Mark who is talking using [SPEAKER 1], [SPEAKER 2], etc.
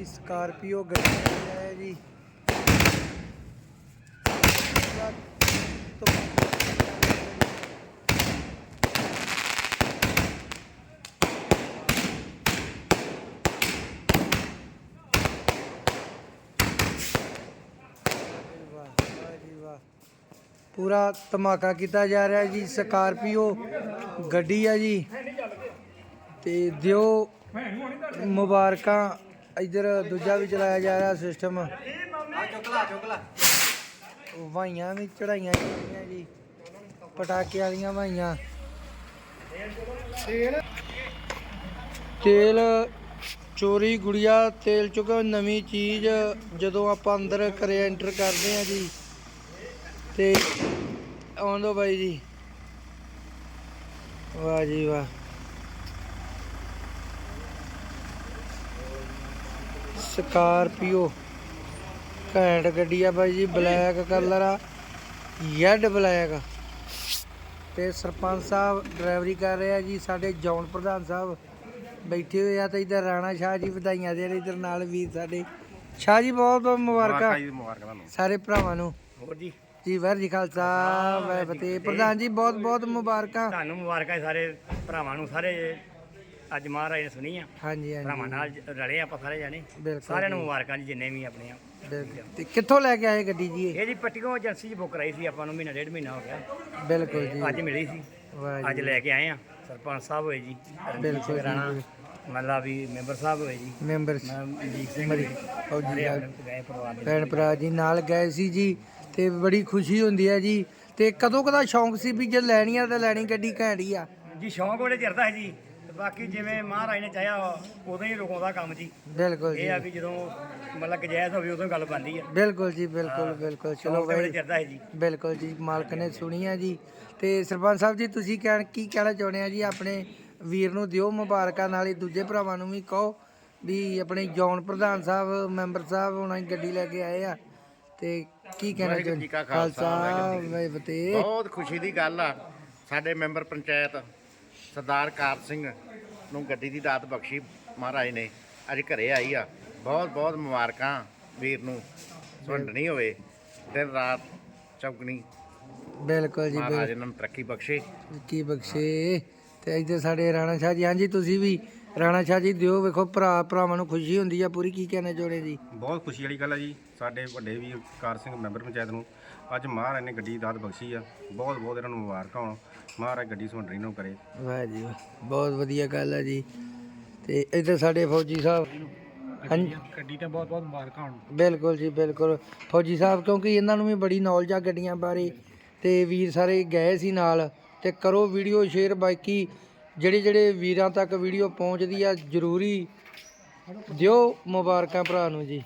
[SPEAKER 1] ਜੀ ਸਕਾਰਪੀਓ ਗੱਡੀ ਹੈ ਜੀ। ਪੂਰਾ ਧਮਾਕਾ ਕੀਤਾ ਜਾ ਰਿਹਾ ਜੀ, ਸਕਾਰਪੀਓ ਗੱਡੀ ਆ ਜੀ। ਤੇ ਦਿਓ ਮੁਬਾਰਕਾਂ ਇਧਰ ਦੂਜਾ ਵੀ ਚਲਾਇਆ ਜਾ ਰਿਹਾ ਸਿਸਟਮ।
[SPEAKER 2] ਆ ਚੁਕਲਾ ਚੁਕਲਾ
[SPEAKER 1] ਵਾਈਆਂ ਵੀ ਚੜਾਈਆਂ ਜਾਂਦੀਆਂ ਜੀ। ਪਟਾਕੇ ਵਾਲੀਆਂ ਵਾਈਆਂ ਤੇਲ। ਚੋਰੀ ਗੁੜੀਆ ਤੇਲ ਚੁੱਕੋ ਨਵੀਂ ਚੀਜ਼ ਜਦੋਂ ਆਪਾਂ ਅੰਦਰ ਘਰੇ ਐਂਟਰ ਕਰਦੇ ਆ ਜੀ। ਤੇ ਆਉਣ ਦੋ ਬਾਈ ਜੀ। ਵਾਹ ਜੀ ਵਾਹ। ਸਕਾਰਪੀਓ। ਘੈਂਟ ਗੱਡੀ ਆ ਬਾਈ ਜੀ ਬਲੈਕ ਕਲਰ ਆ ਯੈਡ ਬਲੈਕ। ਤੇ ਸਰਪੰਚ ਸਾਹਿਬ ਡਰਾਈਵਰੀ ਕਰ ਰਹੇ ਆ ਜੀ ਸਾਡੇ ਜੌਨ ਪ੍ਰਧਾਨ ਸਾਹਿਬ ਬੈਠੇ ਹੋਏ ਆ ਤੇ ਇਧਰ ਰਾਣਾ ਸ਼ਾਹ ਜੀ ਵਧਾਈਆਂ ਦੇ ਰਹੇ ਇਧਰ ਨਾਲ ਵੀਰ ਸਾਡੇ। ਸ਼ਾਹ ਜੀ ਬਹੁਤ ਬਹੁਤ ਮੁਬਾਰਕਾਂ ਸਾਰੇ ਭਰਾਵਾਂ ਨੂੰ।
[SPEAKER 2] ਹੋਰ ਜੀ?
[SPEAKER 1] ਜੀ ਵਾਹਿਗੁਰੂ ਜੀ ਖਾਲਸਾ ਵਾਹਿਗੁਰੂ ਫਤਿਹ। ਪ੍ਰਧਾਨ ਜੀ ਬਹੁਤ ਬਹੁਤ ਮੁਬਾਰਕਾਂ।
[SPEAKER 2] ਤੁਹਾਨੂੰ ਮੁਬਾਰਕਾਂ ਸਾਰੇ ਭਰਾਵਾਂ ਨੂੰ ਸਾਰੇ ਅੱਜ ਮਹਾਰਾਜ ਨੇ ਸੁਣੀ ਆ
[SPEAKER 1] ਹਾਂਜੀ।
[SPEAKER 2] ਭਰਾਵਾਂ
[SPEAKER 1] ਹਾਂਜੀ
[SPEAKER 2] ਨਾਲ ਜ- ਰਲੇ ਆਪਾਂ ਸਾਰੇ ਜਾਣੇ।
[SPEAKER 1] ਬਿਲਕੁਲ
[SPEAKER 2] ਸਾਰਿਆਂ ਨੂੰ
[SPEAKER 1] ਜੀ,
[SPEAKER 2] ਮੁਬਾਰਕਾਂ ਜੀ ਜਿੰਨੇ ਵੀ ਆਪਣੀਆਂ।
[SPEAKER 1] ਬਿਲਕੁਲ। ਤੇ ਕਿੱਥੋਂ ਲੈ ਕੇ ਆਏ ਗੱਡੀ ਜੀ ਇਹ?
[SPEAKER 2] ਇਹ ਜੀ ਪੱਟੀਆਂ ਏਜੰਸੀ 'ਚ ਬੁੱਕ ਕਰਾਈ ਸੀ ਆਪਾਂ ਨੂੰ ਮਹੀਨਾ ਡੇਢ ਮਹੀਨਾ ਹੋ ਗਿਆ।
[SPEAKER 1] ਬਿਲਕੁਲ ਜੀ।
[SPEAKER 2] ਅੱਜ ਮਿਲੀ ਸੀ।
[SPEAKER 1] ਵਾਹ
[SPEAKER 2] ਅੱਜ
[SPEAKER 1] ਜੀ
[SPEAKER 2] ਲੈ ਕੇ ਆਏ ਆ। ਸਰਪੰਚ ਸਾਹਿਬ ਹੋਏ ਜੀ ਰਣਜੀਤ
[SPEAKER 1] ਬਿਲਕੁਲ ਜੀ,
[SPEAKER 2] ਰਾਣਾ। ਮੱਲਾ ਵੀ ਮੈਂਬਰ ਸਾਹਿਬ ਹੋਏ ਜੀ।
[SPEAKER 1] ਮੈਂਬਰ
[SPEAKER 2] ਮੈਂ ਮਨਜੀਤ ਸਿੰਘ ਜੀ ਸਾਰੇ
[SPEAKER 1] ਸਾਹਿਬ।
[SPEAKER 2] ਆਪਣੇ ਗਏ ਪਰਿਵਾਰ ਦੇ
[SPEAKER 1] ਭੈਣ ਭਰਾ ਜੀ ਨਾਲ ਗਏ ਸੀ ਜੀ ਤੇ ਬੜੀ ਖੁਸ਼ੀ ਹੁੰਦੀ ਹੈ ਜੀ। ਤੇ ਕਦੋਂ ਕਦਾ ਸ਼ੌਂਕ ਸੀ ਵੀ ਜੇ ਲੈਣੀ ਆ ਤਾਂ ਲੈਣੀ ਗੱਡੀ ਘੈਂਟੀ ਆ।
[SPEAKER 2] ਜੀ ਸ਼ੌਂਕ ਉਹਦੇ ਚਿਰਦਾ ਹੈ ਜੀ। ਬਾਕੀ ਜਿਵੇਂ ਮਹਾਰਾਜ ਨੇ ਚਾਹਿਆ ਉਦੋਂ ਹੀ ਰੁਕਾਉਂਦਾ ਕੰਮ ਜੀ।
[SPEAKER 1] ਬਿਲਕੁਲ ਜੀ।
[SPEAKER 2] ਇਹ ਆ ਵੀ ਜਦੋਂ ਮਤਲਬ ਗਜਾਇਜ਼ ਹੋਵੇ ਉਦੋਂ ਗੱਲ ਬਣਦੀ ਆ।
[SPEAKER 1] ਬਿਲਕੁਲ ਜੀ ਬਿਲਕੁਲ ਬਿਲਕੁਲ। ਚਲੋ ਬਾਈ।
[SPEAKER 2] ਹੈ ਜੀ।
[SPEAKER 1] ਬਿਲਕੁਲ ਜੀ ਮਾਲਕ ਨੇ ਸੁਣੀ ਆ ਜੀ। ਤੇ ਸਰਪੰਚ ਸਾਹਿਬ ਜੀ ਤੁਸੀਂ ਕਹਿਣ ਕੀ ਕਹਿਣਾ ਚਾਹੁੰਦੇ ਆ ਜੀ? ਆਪਣੇ ਵੀਰ ਨੂੰ ਦਿਓ ਮੁਬਾਰਕਾਂ ਨਾਲ ਹੀ ਦੂਜੇ ਭਰਾਵਾਂ ਨੂੰ ਵੀ ਕਹੋ ਵੀ ਆਪਣੇ ਜੌਨ ਪ੍ਰਧਾਨ ਸਾਹਿਬ ਮੈਂਬਰ ਸਾਹਿਬ ਹੁਣ ਅਸੀਂ ਗੱਡੀ ਲੈ ਕੇ ਆਏ ਆ। ਤੇ ਕੀ ਕਹਿਣਾ
[SPEAKER 3] ਵਾਹਿਗੁਰੂ
[SPEAKER 1] ਚਾਹੁੰਦੇ?
[SPEAKER 3] ਕਾ ਖਾਲਸਾ, ਵਾਹਿਗੁਰੂ ਜੀ ਕੀ
[SPEAKER 1] ਵਾਹਿਗੁਰੂ ਫਤਿਹ।
[SPEAKER 3] ਬਹੁਤ ਖੁਸ਼ੀ ਦੀ ਗੱਲ ਆ ਸਾਡੇ ਮੈਂਬਰ ਪੰਚਾਇਤ। ਸਰਦਾਰ ਕਾਰ ਸਿੰਘ ਨੂੰ ਗੱਡੀ ਦੀ ਦਾਤ ਬਖਸ਼ੀ ਮਹਾਰਾਜ ਨੇ ਅੱਜ ਘਰੇ ਆਈ ਆ। ਬਹੁਤ ਬਹੁਤ ਮੁਬਾਰਕਾਂ ਵੀਰ ਨੂੰ। ਸੁਣਨੀ ਹੋਵੇ ਦਿਨ ਰਾਤ ਚੌਕਣੀ
[SPEAKER 1] ਬਿਲਕੁਲ ਜੀ
[SPEAKER 3] ਮਹਾਰਾਜ ਇਹਨਾਂ ਨੂੰ ਤਰੱਕੀ ਬਖਸ਼ੇ।
[SPEAKER 1] ਕੀ ਬਖਸ਼ੇ। ਤੇ ਇੱਥੇ ਸਾਡੇ ਰਾਣਾ ਸ਼ਾਹ ਜੀ ਹਾਂਜੀ ਤੁਸੀਂ ਵੀ ਰਾਣਾ ਸ਼ਾਹ ਜੀ ਦਿਓ ਵੇਖੋ ਭਰਾ ਭਰਾਵਾਂ ਨੂੰ ਖੁਸ਼ੀ ਹੁੰਦੀ ਆ ਪੂਰੀ ਕੀ ਕਹਿਣਾ ਚਾਹੁੰਦੇ ਜੀ?
[SPEAKER 4] ਬਹੁਤ ਖੁਸ਼ੀ ਵਾਲੀ ਗੱਲ ਹੈ ਜੀ ਸਾਡੇ ਵੱਡੇ ਵੀਰ ਕਾਰ ਸਿੰਘ ਮੈਂਬਰ ਪੰਚਾਇਤ ਨੂੰ। ਅੱਜ ਮਹਾਰਾਜ ਨੇ ਗੱਡੀ ਦਾਤ ਬਖਸ਼ੀ ਆ ਬਹੁਤ ਬਹੁਤ ਇਹਨਾਂ ਨੂੰ ਮੁਬਾਰਕਾਂ ਹੋਣ ਮਹਾਰਾਜ ਗੱਡੀ ਸੁਣਰੀ ਨੂੰ ਕਰੇ।
[SPEAKER 1] ਵਾਹ ਜੀ ਵਾਹ ਬਹੁਤ ਵਧੀਆ ਗੱਲ ਹੈ ਜੀ। ਤੇ ਇੱਧਰ ਸਾਡੇ ਫੌਜੀ ਸਾਹਿਬ ਹਾਂਜੀ।
[SPEAKER 2] ਗੱਡੀ ਤੇ ਬਹੁਤ ਬਹੁਤ ਮੁਬਾਰਕਾਂ ਹੋਣ।
[SPEAKER 1] ਬਿਲਕੁਲ ਜੀ ਬਿਲਕੁਲ। ਫੌਜੀ ਸਾਹਿਬ ਕਿਉਂਕਿ ਇਹਨਾਂ ਨੂੰ ਵੀ ਬੜੀ ਨੌਲੇਜ ਆ ਗੱਡੀਆਂ ਬਾਰੇ ਤੇ ਵੀਰ ਸਾਰੇ ਗਏ ਸੀ ਨਾਲ ਤੇ ਕਰੋ ਵੀਡੀਓ ਸ਼ੇਅਰ ਬਾਕੀ। ਜਿਹੜੇ ਜਿਹੜੇ ਵੀਰਾਂ ਤੱਕ ਵੀਡੀਓ ਪਹੁੰਚਦੀ ਆ ਜ਼ਰੂਰੀ ਦਿਓ ਮੁਬਾਰਕਾਂ ਭਰਾ ਨੂੰ ਜੀ।